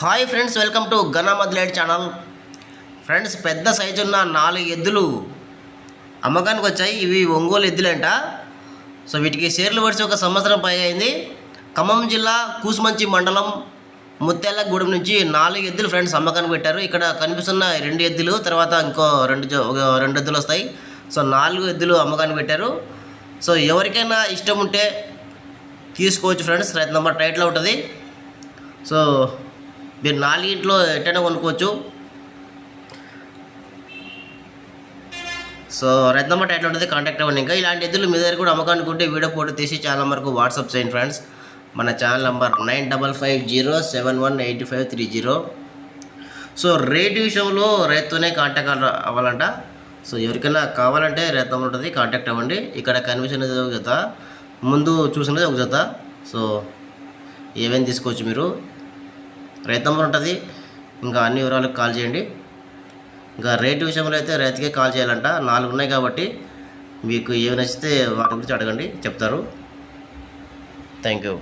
Hi friends welcome to గనా మద్లైట్ channel. Friends పెద్ద సైజు ఉన్న నాలుగు ఎద్దులు అమ్మకానికి వచ్చాయి. ఇవి ఒంగోలు ఎద్దులంట. సో వీటికి షేర్లు పడిచి ఒక సంవత్సరం పై అయింది. ఖమ్మం జిల్లా కూసుమంచి మండలం ముత్యాలగూడెం నుంచి నాలుగు ఎద్దులు ఫ్రెండ్స్ అమ్మకానికి పెట్టారు. ఇక్కడ కనిపిస్తున్న రెండు ఎద్దులు తర్వాత ఇంకో రెండు రెండు ఎద్దులు వస్తాయి. సో నాలుగు ఎద్దులు అమ్మకానికి పెట్టారు. సో ఎవరికైనా ఇష్టం ఉంటే తీసుకోవచ్చు ఫ్రెండ్స్. రైతు నెంబర్ టైట్లో ఉంటుంది. సో మీరు నాలుగింట్లో ఎట్టైనా కొనుక్కోవచ్చు. సో రైతు టైటిల్ ఉంటుంది కాంటాక్ట్ అవ్వండి ఇంకా. ఇలాంటి ఎద్దులు మీ దగ్గర కూడా అమ్మకానికి ఉంటే వీడియో ఫోటో తీసి ఛానల్ వరకు వాట్సాప్ చేయండి ఫ్రెండ్స్. మన channel number nine double five zero seven one eight five three zero. So rate విషయంలో రైతుతోనే కాంటాక్ట్ అవ్వాలంట. సో ఎవరికైనా కావాలంటే రైతమ్మ ఉంటుంది కాంటాక్ట్ అవ్వండి. ఇక్కడ కనిపించినది ఒక జత. ముందు చూసినది ఒక జత. సో ఏమేమి తీసుకోవచ్చు మీరు? రైతు ఉంటుంది. ఇంకా అన్ని వివరాలకు కాల్ చేయండి. ఇంకా రేటు విషయంలో అయితే రైతుకే కాల్ చేయాలంట. నాలుగు ఉన్నాయి కాబట్టి మీకు ఏమి నచ్చితే వాటి గురించి అడగండి. చెప్తారు. Thank you.